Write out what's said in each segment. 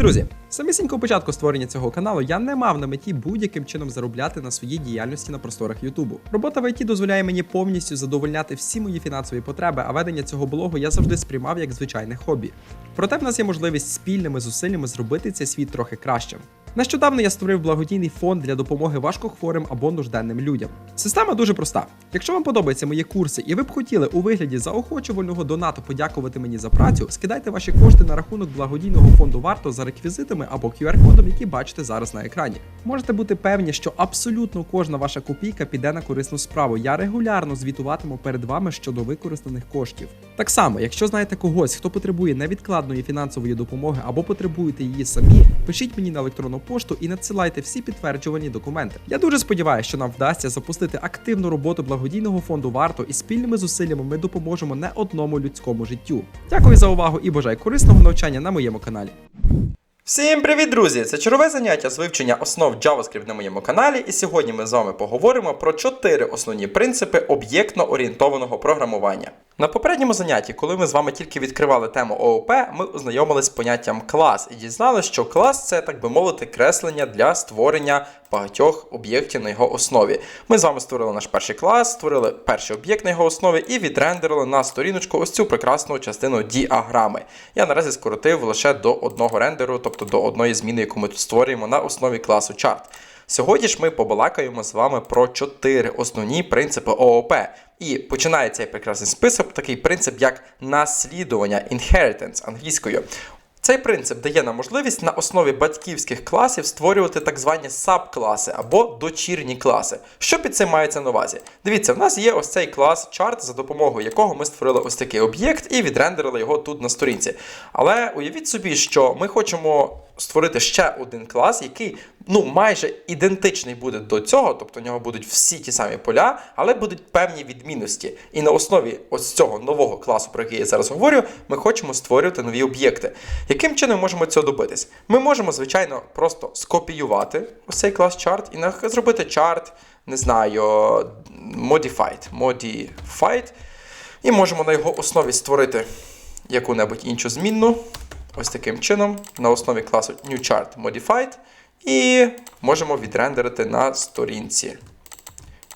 друзі! З Самісінького початку створення цього каналу я не мав на меті будь-яким чином заробляти на своїй діяльності на просторах Ютубу. Робота в ІТ дозволяє мені повністю задовольняти всі мої фінансові потреби, а ведення цього блогу я завжди сприймав як звичайне хобі. Проте в нас є можливість спільними зусиллями зробити цей світ трохи кращим. Нещодавно я створив благодійний фонд для допомоги важкохворим або нужденним людям. Система дуже проста. Якщо вам подобаються мої курси і ви б хотіли у вигляді заохочувального донату подякувати мені за працю, скидайте ваші кошти на рахунок благодійного фонду варто за реквізитами або QR-кодом, які бачите зараз на екрані. Можете бути певні, що абсолютно кожна ваша копійка піде на корисну справу. Я регулярно звітуватиму перед вами щодо використаних коштів. Так само, якщо знаєте когось, хто потребує невідкладної фінансової допомоги або потребуєте її самі, пишіть мені на електронну пошту і надсилайте всі підтверджувані документи. Я дуже сподіваюся, що нам вдасться запустити активну роботу благодійного фонду варто і спільними зусиллями ми допоможемо не одному людському життю. Дякую за увагу і бажаю корисного навчання на моєму каналі. Всім привіт, друзі! Це чергове заняття з вивчення основ JavaScript на моєму каналі, і сьогодні ми з вами поговоримо про чотири основні принципи об'єктно орієнтованого програмування. На попередньому занятті, коли ми з вами тільки відкривали тему ООП, ми ознайомились з поняттям клас і дізналися, що клас це, так би мовити, креслення для створення багатьох об'єктів на його основі. Ми з вами створили наш перший клас, створили перший об'єкт на його основі і відрендерили на сторіночку ось цю прекрасну частину діаграми. Я наразі скоротив лише до одного рендеру, тобто до одної зміни, яку ми тут створюємо на основі класу chart. Сьогодні ж ми побалакаємо з вами про чотири основні принципи ООП. І починає цей прекрасний список, такий принцип, як наслідування inheritance англійською. Цей принцип дає нам можливість на основі батьківських класів створювати так звані саб-класи або дочірні класи. Що під цим мається на увазі? Дивіться, в нас є ось цей клас chart, за допомогою якого ми створили ось такий об'єкт і відрендерили його тут на сторінці. Але уявіть собі, що ми хочемо створити ще один клас, який ну майже ідентичний буде до цього, тобто у нього будуть всі ті самі поля, але будуть певні відмінності. І на основі ось цього нового класу, про який я зараз говорю, ми хочемо створювати нові об'єкти. Яким чином ми можемо цього добитись? Ми можемо, звичайно, просто скопіювати ось цей клас chart і зробити chart, не знаю, modified, modified, і можемо на його основі створити яку-небудь іншу змінну. Ось таким чином, на основі класу NewChart Modified, і можемо відрендерити на сторінці.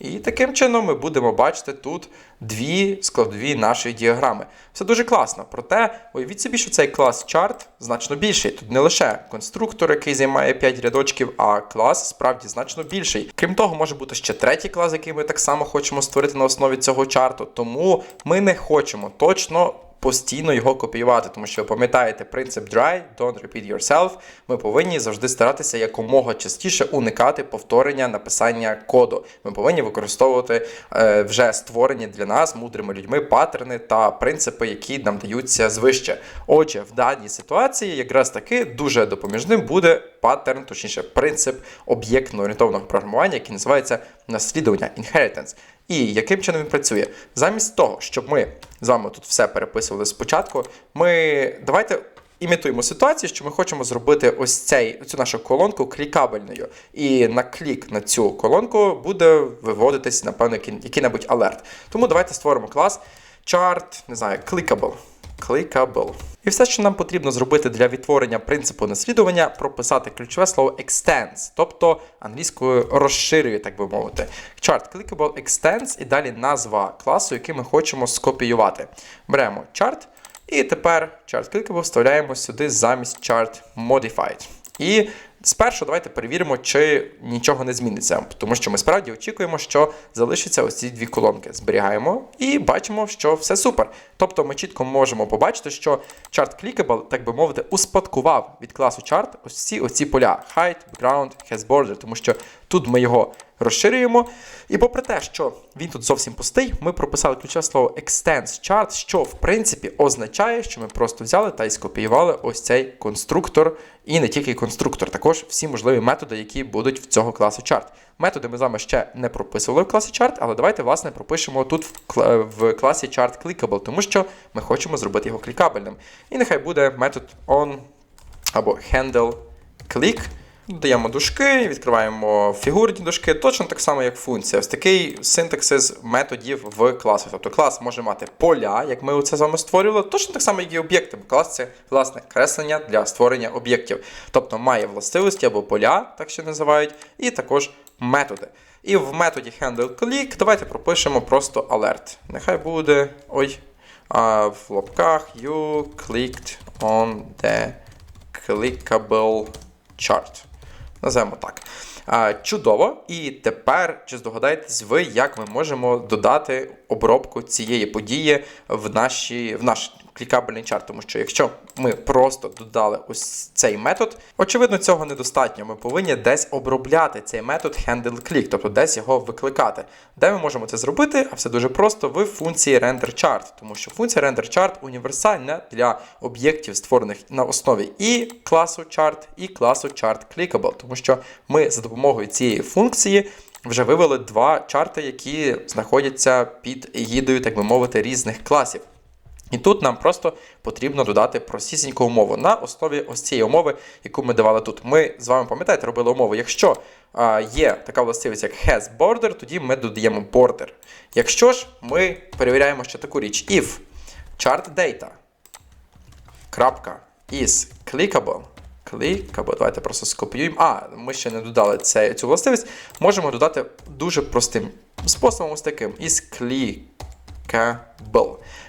І таким чином ми будемо бачити тут дві складові нашої діаграми. Все дуже класно. Проте уявіть собі, що цей клас chart значно більший. Тут не лише конструктор, який займає 5 рядочків, а клас справді значно більший. Крім того, може бути ще третій клас, який ми так само хочемо створити на основі цього чарту. Тому ми не хочемо точно постійно його копіювати, тому що ви пам'ятаєте принцип dry, don't repeat yourself. Ми повинні завжди старатися якомога частіше уникати повторення написання коду. Ми повинні використовувати е, вже створені для нас мудрими людьми паттерни та принципи, які нам даються звище. Отже, в даній ситуації якраз таки дуже допоміжним буде паттерн, точніше, принцип об'єктно орієнтованого програмування, який називається наслідування inheritance. І яким чином він працює? Замість того, щоб ми з вами тут все переписували спочатку, ми давайте імітуємо ситуацію, що ми хочемо зробити ось цей, цю нашу колонку клікабельною. І на клік на цю колонку буде виводитись, напевно, який- який-небудь алерт. Тому давайте створимо клас chart, не знаю, clickable. Clickable. І все, що нам потрібно зробити для відтворення принципу наслідування, прописати ключове слово extends, тобто англійською розширює, так би мовити. Chart clickable extends і далі назва класу, який ми хочемо скопіювати. Беремо chart, і тепер chart clickable вставляємо сюди замість chart modified. І спершу давайте перевіримо, чи нічого не зміниться, тому що ми справді очікуємо, що залишаться ось ці дві колонки. Зберігаємо і бачимо, що все супер. Тобто ми чітко можемо побачити, що chart clickable, так би мовити, успадкував від класу chart ось ці оці поля height, background, has border, тому що тут ми його розширюємо. І попри те, що він тут зовсім пустий, ми прописали ключове слово extends chart, що в принципі означає, що ми просто взяли та й скопіювали ось цей конструктор, і не тільки конструктор, також всі можливі методи, які будуть в цього класу chart. Методи ми з вами ще не прописували в класі chart, але давайте, власне, пропишемо тут в, кла- в класі chart clickable, тому що ми хочемо зробити його клікабельним. І нехай буде метод on або handle click. Додаємо дужки, відкриваємо фігурні дужки, точно так само, як функція. Ось такий синтаксис методів в класах. Тобто клас може мати поля, як ми це з вами створювали, точно так само, як і об'єкти. Клас це власне креслення для створення об'єктів. Тобто має властивості або поля, так ще називають, і також методи. І в методі handleClick давайте пропишемо просто alert. Нехай буде. Ой. В лапках you clicked on the clickable chart. Називаємо так. А, чудово. І тепер чи здогадаєтесь ви, як ми можемо додати обробку цієї події в, наші, в наш клікабельний чарт? Тому що якщо ми просто додали ось цей метод, очевидно, цього недостатньо. Ми повинні десь обробляти цей метод handleClick, тобто десь його викликати. Де ми можемо це зробити? А все дуже просто в функції renderChart, тому що функція renderChart універсальна для об'єктів, створених на основі і класу chart, і класу chart clickable, тому що ми за допомогою цієї функції вже вивели два чарти, які знаходяться під егідою, так би мовити, різних класів. І тут нам просто потрібно додати простісіньку умову на основі ось цієї умови, яку ми давали тут. Ми з вами пам'ятаєте, робили умову. Якщо а, є така властивість, як has border, тоді ми додаємо border. Якщо ж ми перевіряємо ще таку річ, if chart data is clickable, clickable, давайте просто скопіюємо. А, ми ще не додали цю властивість. Можемо додати дуже простим способом, ось таким. Is clickable.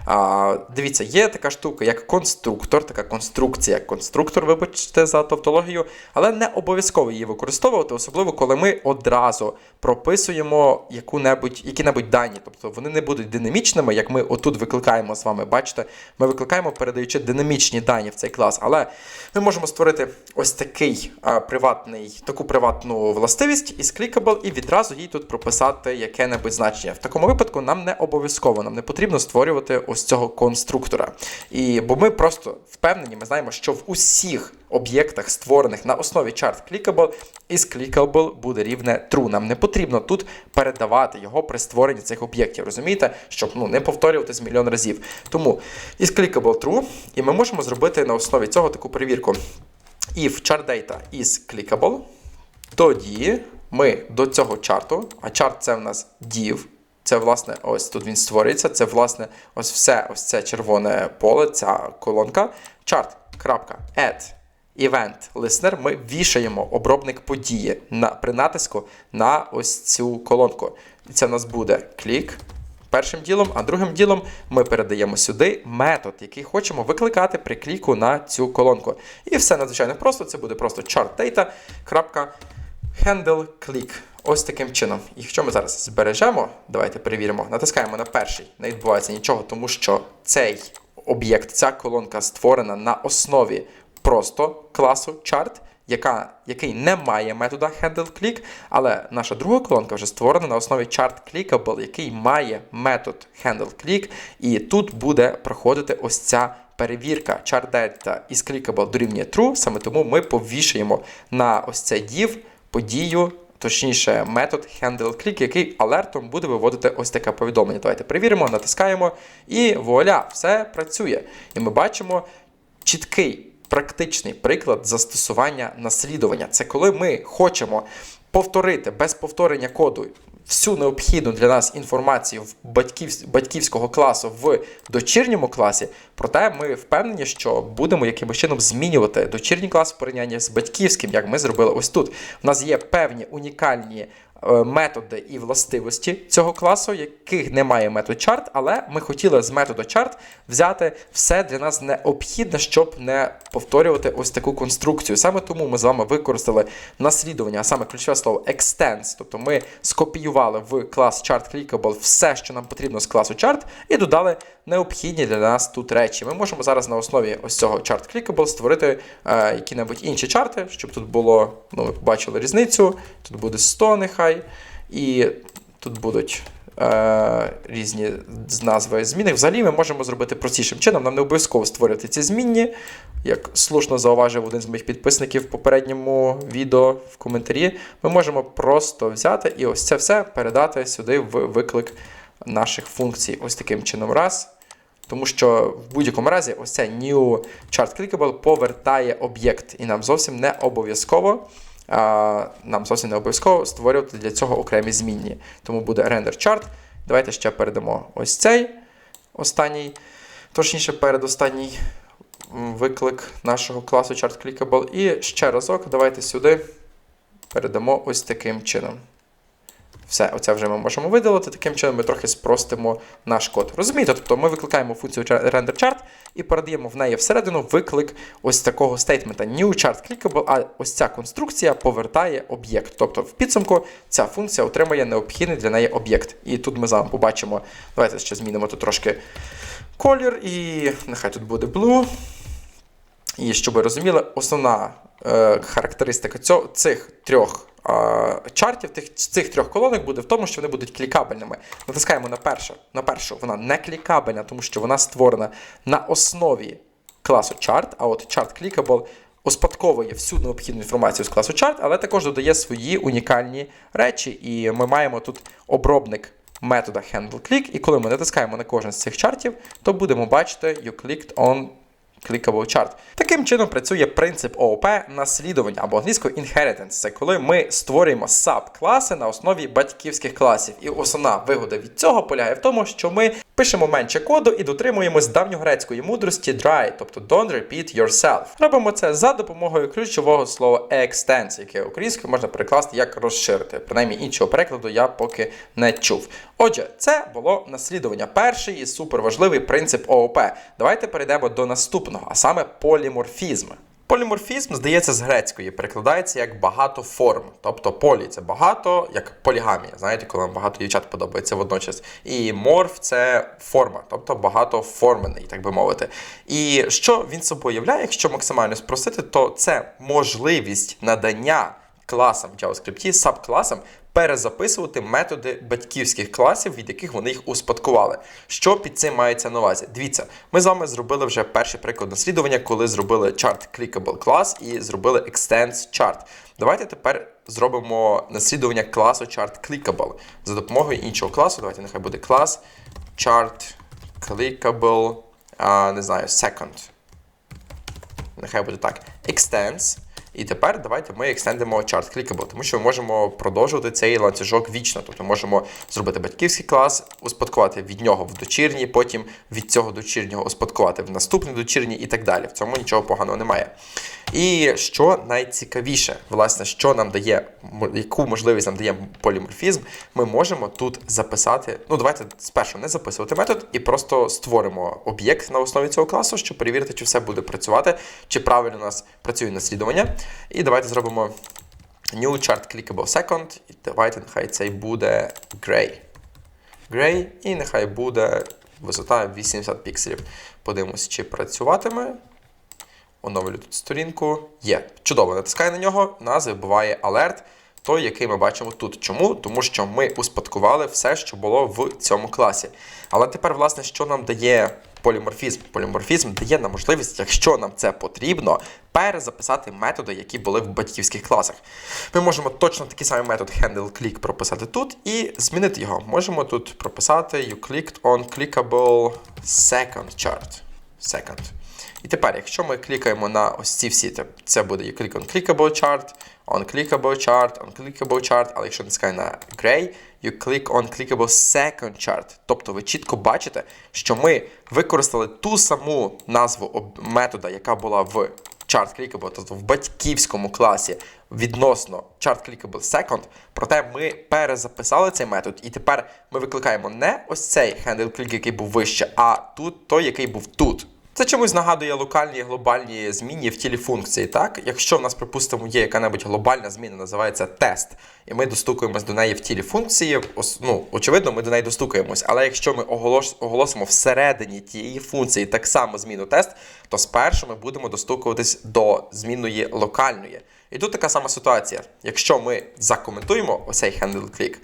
А, дивіться, є така штука, як конструктор, така конструкція, конструктор, вибачте за тавтологію, але не обов'язково її використовувати, особливо коли ми одразу прописуємо яку-небудь, які-небудь дані. Тобто вони не будуть динамічними, як ми отут викликаємо з вами. Бачите, ми викликаємо, передаючи динамічні дані в цей клас. Але ми можемо створити ось такий а, приватний, таку приватну властивість із clickable і відразу їй тут прописати яке-небудь значення. В такому випадку нам не обов'язково, нам не потрібно створювати ось цього конструктора. І, бо ми просто впевнені, ми знаємо, що в усіх об'єктах, створених на основі chart clickable, із clickable буде рівне true. Нам не потрібно тут передавати його при створенні цих об'єктів. Розумієте, щоб ну, не повторюватись мільйон разів. Тому із clickable true, і ми можемо зробити на основі цього таку перевірку. If chart data is clickable, тоді ми до цього чарту, а чарт це в нас div, це, власне, ось тут він створюється. Це, власне, ось все ось це червоне поле, ця колонка. Chart.add event listener. Ми вішаємо обробник події на, при натиску на ось цю колонку. І це в нас буде клік. Першим ділом, а другим ділом ми передаємо сюди метод, який хочемо викликати при кліку на цю колонку. І все надзвичайно просто. Це буде просто chartData.handle click. Ось таким чином. І якщо ми зараз збережемо, давайте перевіримо, натискаємо на перший, не відбувається нічого, тому що цей об'єкт, ця колонка створена на основі просто класу chart, який не має метода handleClick, але наша друга колонка вже створена на основі chartClickable, який має метод handleClick, і тут буде проходити ось ця перевірка. Chart data із clickable дорівнює true, саме тому ми повішаємо на ось цей div подію точніше, метод handleClick, який алертом буде виводити ось таке повідомлення. Давайте перевіримо, натискаємо, і вуаля, все працює. І ми бачимо чіткий практичний приклад застосування наслідування. Це коли ми хочемо повторити без повторення коду. Всю необхідну для нас інформацію в батьків, батьківського класу в дочірньому класі, проте ми впевнені, що будемо якимось чином змінювати дочірній клас в порівнянні з батьківським, як ми зробили ось тут. У нас є певні унікальні методи і властивості цього класу, яких немає метод chart, але ми хотіли з методу chart взяти все для нас необхідне, щоб не повторювати ось таку конструкцію. Саме тому ми з вами використали наслідування, а саме ключове слово extends, тобто ми скопіювали в клас chart clickable все, що нам потрібно з класу chart, і додали необхідні для нас тут речі. Ми можемо зараз на основі ось цього chart clickable створити е, які-небудь інші чарти, щоб тут було, ну, ви побачили різницю. Тут буде 100 нехай, і тут будуть. Е, різні назви зміни. Взагалі ми можемо зробити простішим чином. Нам не обов'язково створювати ці змінні. Як слушно зауважив один з моїх підписників в попередньому відео в коментарі, ми можемо просто взяти і ось це все передати сюди в виклик наших функцій. Ось таким чином. Раз. Тому що в будь-якому разі ось це new chart clickable повертає об'єкт, і нам зовсім не обов'язково нам зовсім не обов'язково створювати для цього окремі змінні. Тому буде render chart. Давайте ще передамо ось цей останній, точніше, передостанній виклик нашого класу chart clickable. І ще разок, давайте сюди передамо ось таким чином. Все, оце вже ми можемо видалити. Таким чином ми трохи спростимо наш код. Розумієте? Тобто ми викликаємо функцію char- render chart і передаємо в неї всередину виклик ось такого стейтмента new chart clickable, а ось ця конструкція повертає об'єкт. Тобто в підсумку ця функція отримає необхідний для неї об'єкт. І тут ми з вами побачимо. Давайте ще змінимо тут трошки колір, і нехай тут буде blue. І щоб ви розуміли, основна е, характеристика цього, цих трьох чартів, тих, цих трьох колонок буде в тому, що вони будуть клікабельними. Натискаємо на першу. На першу вона не клікабельна, тому що вона створена на основі класу chart, а от chart clickable успадковує всю необхідну інформацію з класу chart, але також додає свої унікальні речі. І ми маємо тут обробник метода handleClick, і коли ми натискаємо на кожен з цих чартів, то будемо бачити you clicked on clickable chart. Таким чином працює принцип ООП наслідування або англійською inheritance. Це коли ми створюємо саб-класи на основі батьківських класів. І основна вигода від цього полягає в тому, що ми пишемо менше коду і дотримуємось давньогрецької мудрості dry, тобто don't repeat yourself. Робимо це за допомогою ключового слова extends, яке українською можна перекласти як розширити. Принаймні іншого перекладу я поки не чув. Отже, це було наслідування. Перший і суперважливий принцип ООП. Давайте перейдемо до наступного, а саме поліморфізм. Поліморфізм, здається, з грецької перекладається як багато форм. Тобто полі це багато, як полігамія. Знаєте, коли вам багато дівчат подобається водночас. І морф це форма, тобто багатоформений, так би мовити. І що він собою являє, якщо максимально спросити, то це можливість надання класам в JavaScript, сабкласам перезаписувати методи батьківських класів, від яких вони їх успадкували. Що під цим мається на увазі? Дивіться, ми з вами зробили вже перший приклад наслідування, коли зробили chart clickable клас і зробили extends chart. Давайте тепер зробимо наслідування класу chart clickable за допомогою іншого класу. Давайте нехай буде клас chart clickable, а, не знаю, second. Нехай буде так. Extends. І тепер давайте ми екстендимо chart clickable, тому що ми можемо продовжувати цей ланцюжок вічно. Тобто можемо зробити батьківський клас, успадкувати від нього в дочірній, потім від цього дочірнього успадкувати в наступний дочірній і так далі. В цьому нічого поганого немає. І що найцікавіше, власне, що нам дає, яку можливість нам дає поліморфізм, ми можемо тут записати. Ну, давайте спершу не записувати метод і просто створимо об'єкт на основі цього класу, щоб перевірити, чи все буде працювати, чи правильно у нас працює наслідування. І давайте зробимо new chart clickable second. І давайте нехай цей буде gray. Gray, і нехай буде висота 80 пікселів. Подивимось, чи працюватиме. Оновлю тут сторінку. Є. Чудово, натискаю на нього, нас вибиває алерт, той, який ми бачимо тут. Чому? Тому що ми успадкували все, що було в цьому класі. Але тепер, власне, що нам дає поліморфізм? Поліморфізм дає нам можливість, якщо нам це потрібно, перезаписати методи, які були в батьківських класах. Ми можемо точно такий самий метод handleClick прописати тут і змінити його. Можемо тут прописати you clicked on clickable second chart. Second. І тепер, якщо ми клікаємо на ось ці всі, це- буде click on clickable chart, on clickable chart, on clickable chart, але якщо натискаю на gray, you click on clickable second chart. Тобто ви чітко бачите, що ми використали ту саму назву метода, яка була в chart clickable, тобто в батьківському класі відносно chart clickable second, проте ми перезаписали цей метод, і тепер ми викликаємо не ось цей handle click, який був вище, а тут той, який був тут. Це чомусь нагадує локальні і глобальні зміни в тілі функції. Так, якщо в нас, припустимо, є яка-небудь глобальна зміна, називається тест, і ми достукуємось до неї в тілі функції, ну, очевидно, ми до неї достукаємось. Але якщо ми оголос- оголосимо всередині тієї функції так само зміну тест, то спершу ми будемо достукуватись до змінної локальної. І тут така сама ситуація. Якщо ми закоментуємо оцей handle click,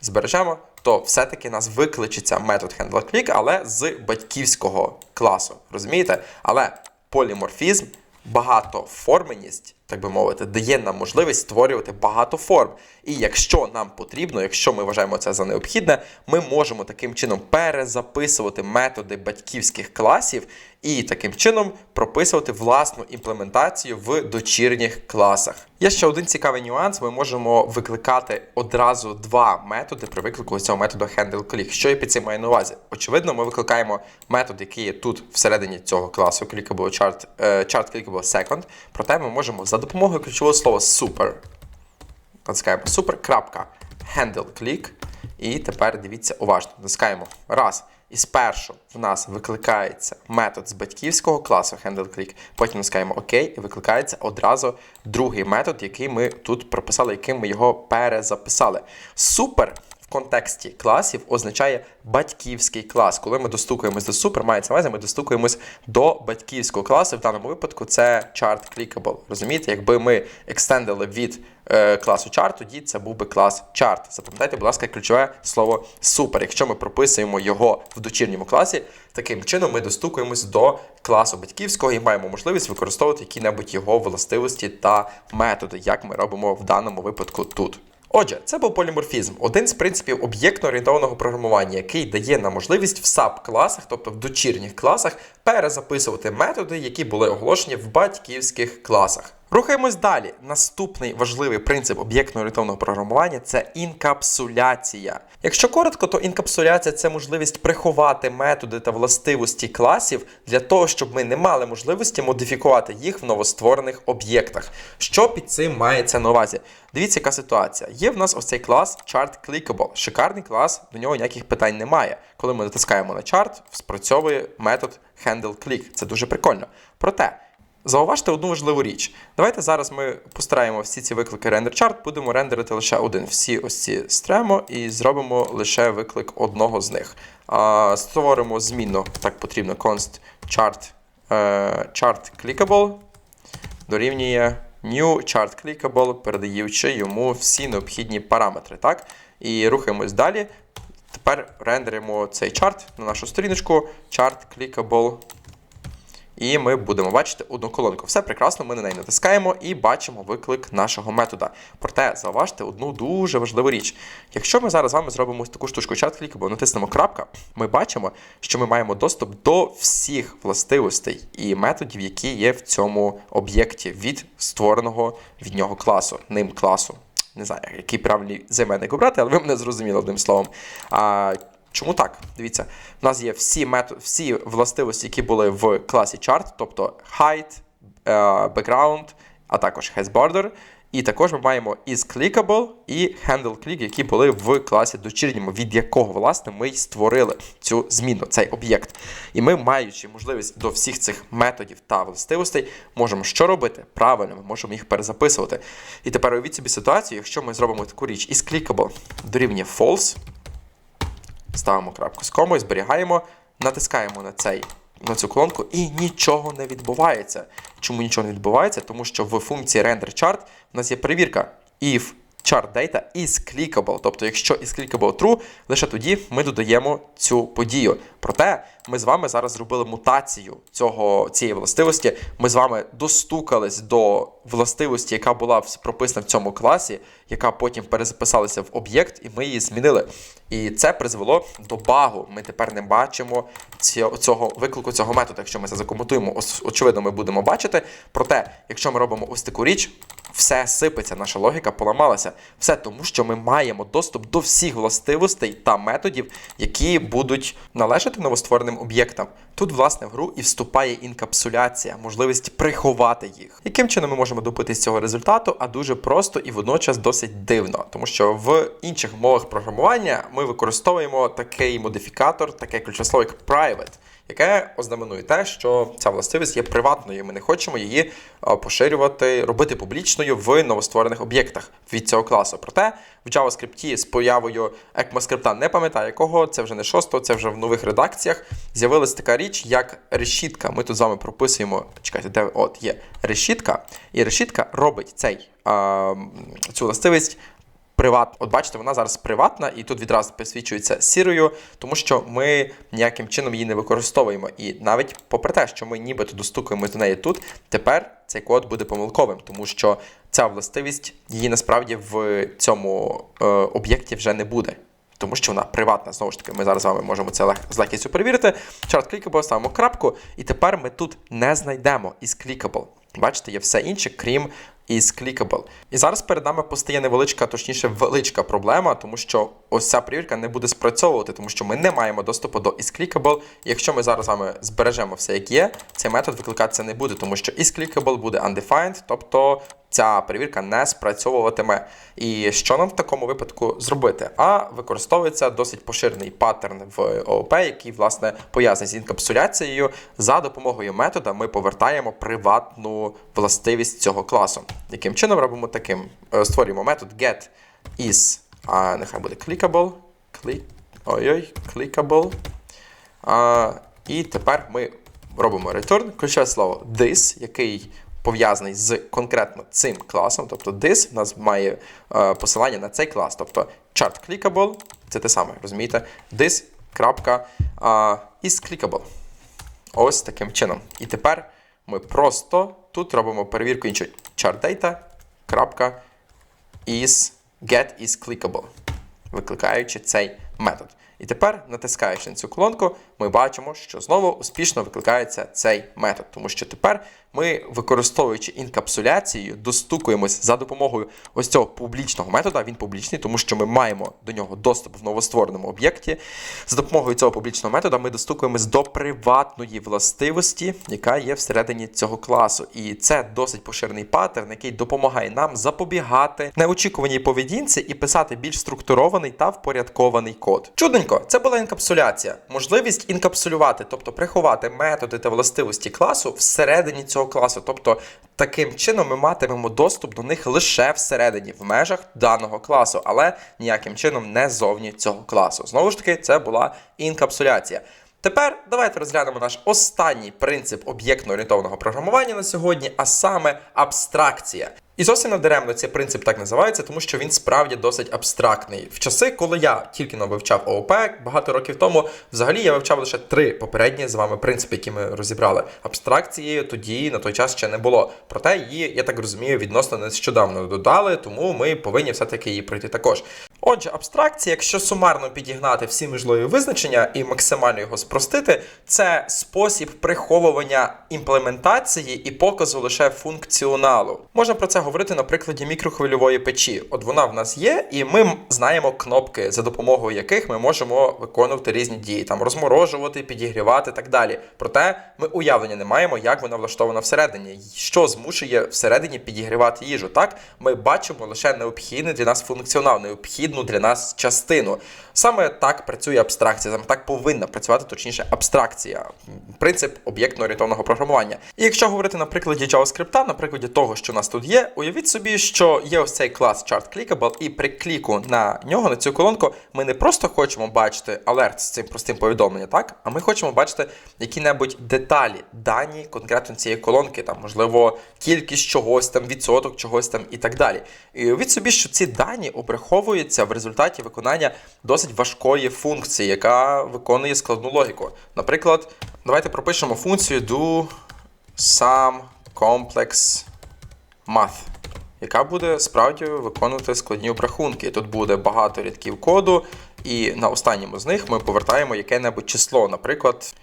збережемо, то все-таки нас викличеться метод handleClick, але з батьківського класу. Розумієте? Але поліморфізм, багатоформеність так би мовити, дає нам можливість створювати багато форм. І якщо нам потрібно, якщо ми вважаємо це за необхідне, ми можемо таким чином перезаписувати методи батьківських класів і таким чином прописувати власну імплементацію в дочірніх класах. Є ще один цікавий нюанс: ми можемо викликати одразу два методи при виклику цього методу handle-click. Що я під цим маю на увазі? Очевидно, ми викликаємо метод, який є тут всередині цього класу clickable chart, е, chart clickable second. Проте ми можемо за допомогою ключового слова super натискаємо super, крапка, handle click. І тепер дивіться уважно. Натискаємо раз. І спершу в нас викликається метод з батьківського класу handle-click, потім натискаємо ОК і викликається одразу другий метод, який ми тут прописали, яким ми його перезаписали. Супер контексті класів означає батьківський клас. Коли ми достукуємось до супер, мається увазі, ми достукуємось до батьківського класу. В даному випадку це chart clickable. Розумієте, якби ми екстендили від е, класу chart, тоді це був би клас chart. Запам'ятайте, будь ласка, ключове слово супер. Якщо ми прописуємо його в дочірньому класі, таким чином ми достукуємось до класу батьківського і маємо можливість використовувати які-небудь його властивості та методи, як ми робимо в даному випадку тут. Отже, це був поліморфізм, один з принципів об'єктно-орієнтованого програмування, який дає нам можливість в саб класах, тобто в дочірніх класах, перезаписувати методи, які були оголошені в батьківських класах. Рухаємось далі. Наступний важливий принцип об'єктно-орієнтованого програмування це інкапсуляція. Якщо коротко, то інкапсуляція це можливість приховати методи та властивості класів для того, щоб ми не мали можливості модифікувати їх в новостворених об'єктах. Що під цим мається на увазі? Дивіться, яка ситуація. Є в нас ось цей клас chart clickable. Шикарний клас, до нього ніяких питань немає. Коли ми натискаємо на чарт, спрацьовує метод handle click. Це дуже прикольно. Проте. Зауважте одну важливу річ. Давайте зараз ми постараємо всі ці виклики chart, будемо рендерити лише один. Всі ось ці стремо і зробимо лише виклик одного з них. А, Створимо змінну, так потрібно, const chart, е, chart clickable дорівнює new chart clickable, передаючи йому всі необхідні параметри. Так? І рухаємось далі. Тепер рендеримо цей чарт на нашу сторіночку chart clickable. І ми будемо бачити одну колонку. Все прекрасно, ми на неї натискаємо і бачимо виклик нашого метода. Проте зауважте одну дуже важливу річ. Якщо ми зараз з вами зробимо таку штучку чат клікабо, натиснемо крапка, ми бачимо, що ми маємо доступ до всіх властивостей і методів, які є в цьому об'єкті від створеного від нього класу, ним класу. Не знаю, який правильний займенник обрати, але ви мене зрозуміли одним словом. А, Чому так? Дивіться, у нас є всі метод, всі властивості, які були в класі chart, тобто height, е, background, а також border. І також ми маємо is clickable і handle click, які були в класі дочірньому, від якого власне ми й створили цю зміну, цей об'єкт. І ми, маючи можливість до всіх цих методів та властивостей, можемо що робити? Правильно, ми можемо їх перезаписувати. І тепер уявіть собі ситуацію, якщо ми зробимо таку річ is clickable дорівнює false. Ставимо крапку з комою, зберігаємо, натискаємо на цей, на цю колонку і нічого не відбувається. Чому нічого не відбувається? Тому що в функції render-chart у нас є перевірка if chart data is clickable. Тобто, якщо is clickable true, лише тоді ми додаємо цю подію. Проте ми з вами зараз зробили мутацію цього, цієї властивості. Ми з вами достукались до властивості, яка була прописана в цьому класі, яка потім перезаписалася в об'єкт, і ми її змінили. І це призвело до багу. Ми тепер не бачимо цього виклику цього методу. Якщо ми це закоментуємо, очевидно, ми будемо бачити. Проте, якщо ми робимо ось таку річ, все сипеться, наша логіка поламалася. Все тому, що ми маємо доступ до всіх властивостей та методів, які будуть належати новоствореним об'єктам. Тут, власне, в гру і вступає інкапсуляція, можливість приховати їх. Яким чином ми можемо добитися цього результату? А дуже просто і водночас досить дивно, тому що в інших мовах програмування ми використовуємо такий модифікатор, таке ключове слово, як private яке ознаменує те, що ця властивість є приватною. Ми не хочемо її поширювати, робити публічною в новостворених об'єктах від цього класу. Проте в JavaScript з появою ECMAScript, не пам'ятаю якого, це вже не шостого, це вже в нових редакціях. З'явилася така річ, як решітка. Ми тут з вами прописуємо. Чекайте, де от є решітка, і решітка робить цей цю властивість приватна. От бачите, вона зараз приватна, і тут відразу підсвічується сірою, тому що ми ніяким чином її не використовуємо. І навіть попри те, що ми нібито достукуємось до неї тут, тепер цей код буде помилковим, тому що ця властивість її насправді в цьому е, об'єкті вже не буде. Тому що вона приватна. Знову ж таки, ми зараз з вами можемо це з легкістю перевірити. Chart clickable, ставимо крапку, і тепер ми тут не знайдемо is clickable. Бачите, є все інше, крім is clickable. І зараз перед нами постає невеличка, точніше, величка проблема, тому що ось ця перевірка не буде спрацьовувати, тому що ми не маємо доступу до is clickable. І якщо ми зараз з вами збережемо все як є, цей метод викликатися не буде, тому що is clickable буде undefined, тобто ця перевірка не спрацьовуватиме. І що нам в такому випадку зробити? А використовується досить поширений паттерн в ООП, який власне пов'язаний з інкапсуляцією. За допомогою метода ми повертаємо приватну властивість цього класу. Яким чином робимо таким? Е, Створюємо метод get is, а нехай буде clickable. Click, ой-ой, clickable. А, і тепер ми робимо return, ключове слово this, який пов'язаний з конкретно цим класом. Тобто this у нас має е, посилання на цей клас. Тобто chart clickable, це те саме, розумієте? This крапка is clickable. Ось таким чином. І тепер ми просто тут робимо перевірку іншого chart data, крапка is get is clickable, викликаючи цей метод. І тепер, натискаючи на цю колонку, ми бачимо, що знову успішно викликається цей метод, тому що тепер ми, використовуючи інкапсуляцію, достукуємось за допомогою ось цього публічного метода. Він публічний, тому що ми маємо до нього доступ в новоствореному об'єкті. За допомогою цього публічного метода ми достукуємось до приватної властивості, яка є всередині цього класу. І це досить поширений паттерн, який допомагає нам запобігати неочікуваній поведінці і писати більш структурований та впорядкований код. Чудненько, це була інкапсуляція, можливість інкапсулювати, тобто приховати методи та властивості класу всередині цього класу. Тобто таким чином ми матимемо доступ до них лише всередині, в межах даного класу, але ніяким чином не зовні цього класу. Знову ж таки, це була інкапсуляція. Тепер давайте розглянемо наш останній принцип об'єктно-орієнтованого програмування на сьогодні, а саме абстракція. І зовсім не даремно цей принцип так називається, тому що він справді досить абстрактний. В часи, коли я тільки но вивчав ООП багато років тому, взагалі я вивчав лише три попередні з вами принципи, які ми розібрали. Абстракцією тоді на той час ще не було. Проте її, я так розумію, відносно нещодавно додали, тому ми повинні все-таки її пройти також. Отже, абстракція, якщо сумарно підігнати всі можливі визначення і максимально його спростити, це спосіб приховування імплементації і показу лише функціоналу. Можна про це говорити на прикладі мікрохвильової печі. От вона в нас є, і ми знаємо кнопки, за допомогою яких ми можемо виконувати різні дії, там розморожувати, підігрівати і так далі. Проте ми уявлення не маємо, як вона влаштована всередині, що змушує всередині підігрівати їжу. Так, ми бачимо лише необхідний для нас функціонал, необхідну для нас частину. Саме так працює абстракція, саме так повинна працювати, точніше, абстракція, принцип об'єктно-орієнтованого програмування. І якщо говорити на прикладі JavaScript, на прикладі того, що у нас тут є, уявіть собі, що є ось цей клас chart clickable, і при кліку на нього, на цю колонку, ми не просто хочемо бачити алерт з цим простим повідомленням, так? А ми хочемо бачити які-небудь деталі, дані конкретно цієї колонки, там, можливо, кількість чогось там, відсоток чогось там і так далі. І уявіть собі, що ці дані обраховуються в результаті виконання досить важкої функції, яка виконує складну логіку. Наприклад, давайте пропишемо функцію do some complex math, яка буде справді виконувати складні обрахунки. Тут буде багато рядків коду, і на останньому з них ми повертаємо яке-небудь число, наприклад,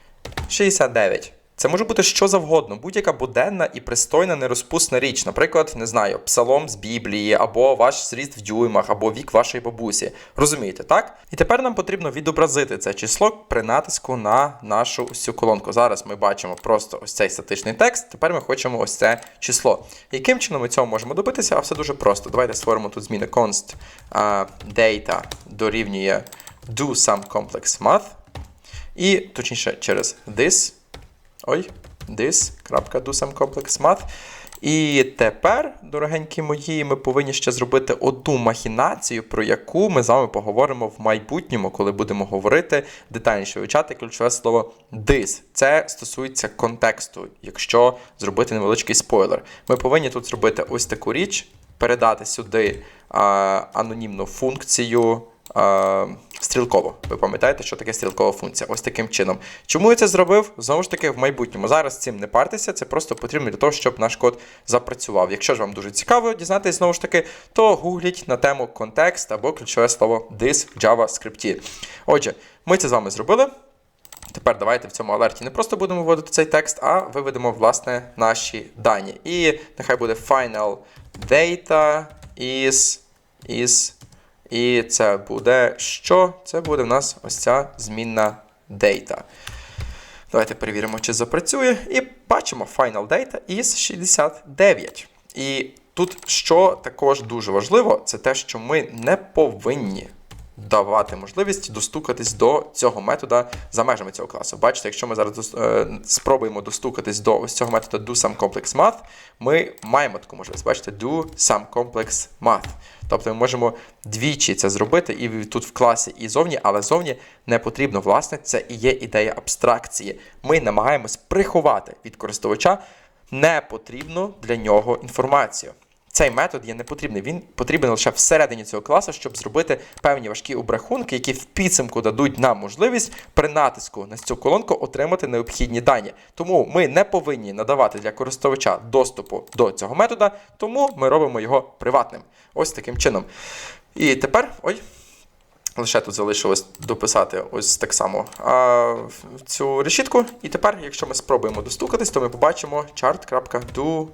69. Це може бути що завгодно, будь-яка буденна і пристойна нерозпусна річ, наприклад, не знаю, псалом з Біблії, або ваш зріст в дюймах, або вік вашої бабусі. Розумієте, так? І тепер нам потрібно відобразити це число при натиску на нашу ось колонку. Зараз ми бачимо просто ось цей статичний текст. Тепер ми хочемо ось це число. Яким чином ми цього можемо добитися? А все дуже просто. Давайте створимо тут зміни const uh, data дорівнює do some complex math. І точніше через this. Ой, this.doSomeComplexMath. І тепер, дорогенькі мої, ми повинні ще зробити одну махінацію, про яку ми з вами поговоримо в майбутньому, коли будемо говорити детальніше вивчати ключове слово this. Це стосується контексту, якщо зробити невеличкий спойлер. Ми повинні тут зробити ось таку річ. передати сюди а, анонімну функцію. Стрілково. Ви пам'ятаєте, що таке стрілкова функція? Ось таким чином. Чому я це зробив? Знову ж таки, в майбутньому. Зараз цим не партеся, це просто потрібно для того, щоб наш код запрацював. Якщо ж вам дуже цікаво дізнатися знову ж таки, то гугліть на тему контекст або ключове слово this JavaScript. Отже, ми це з вами зробили. Тепер давайте в цьому алерті не просто будемо вводити цей текст, а виведемо, власне, наші дані. І нехай буде final data is, is і це буде що? Це буде в нас ось ця змінна data. Давайте перевіримо, чи запрацює. І бачимо final data is 69. І тут, що також дуже важливо, це те, що ми не повинні давати можливість достукатись до цього метода за межами цього класу. Бачите, якщо ми зараз е, спробуємо достукатись до ось цього методу doSomeComplexMath, ми маємо таку можливість. Бачите, doSomeComplexMath. Тобто ми можемо двічі це зробити і тут в класі, і зовні, але зовні не потрібно. Власне, це і є ідея абстракції. Ми намагаємось приховати від користувача непотрібну для нього інформацію. Цей метод є непотрібний. Він потрібен лише всередині цього класу, щоб зробити певні важкі обрахунки, які в підсумку дадуть нам можливість при натиску на цю колонку отримати необхідні дані. Тому ми не повинні надавати для користувача доступу до цього метода, тому ми робимо його приватним. Ось таким чином. І тепер, ой, Лише тут залишилось дописати ось так само а, цю решітку. І тепер, якщо ми спробуємо достукатись, то ми побачимо chart.do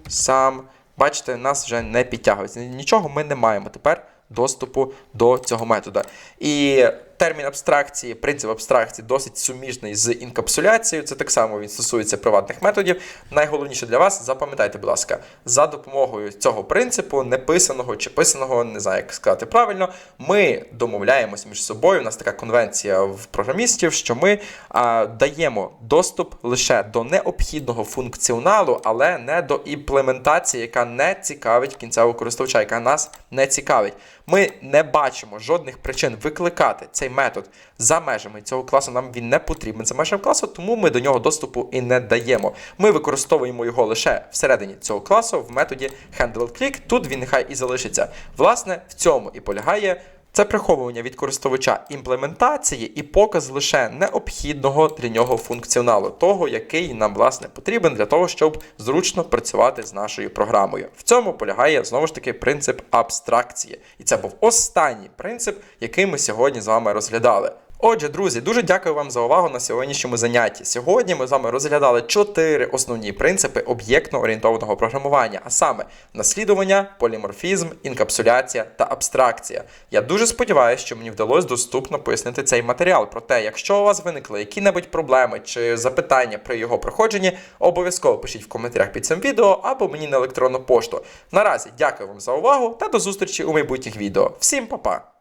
Бачите, нас вже не підтягується. Нічого ми не маємо тепер доступу до цього метода. І термін абстракції, принцип абстракції досить суміжний з інкапсуляцією. Це так само він стосується приватних методів. Найголовніше для вас, запам'ятайте, будь ласка, за допомогою цього принципу, неписаного чи писаного, не знаю, як сказати правильно, ми домовляємось між собою. У нас така конвенція в програмістів, що ми а, даємо доступ лише до необхідного функціоналу, але не до імплементації, яка не цікавить кінцевого користувача, яка нас не цікавить. Ми не бачимо жодних причин викликати цей метод за межами цього класу. Нам він не потрібен за межами класу, тому ми до нього доступу і не даємо. Ми використовуємо його лише всередині цього класу в методі handleClick. Тут він нехай і залишиться. Власне, в цьому і полягає. Це приховування від користувача імплементації і показ лише необхідного для нього функціоналу, того, який нам власне потрібен для того, щоб зручно працювати з нашою програмою. В цьому полягає знову ж таки принцип абстракції. І це був останній принцип, який ми сьогодні з вами розглядали. Отже, друзі, дуже дякую вам за увагу на сьогоднішньому занятті. Сьогодні ми з вами розглядали чотири основні принципи об'єктно-орієнтованого програмування, а саме наслідування, поліморфізм, інкапсуляція та абстракція. Я дуже сподіваюся, що мені вдалося доступно пояснити цей матеріал. Проте, якщо у вас виникли які-небудь проблеми чи запитання при його проходженні, обов'язково пишіть в коментарях під цим відео або мені на електронну пошту. Наразі дякую вам за увагу та до зустрічі у майбутніх відео. Всім па-па!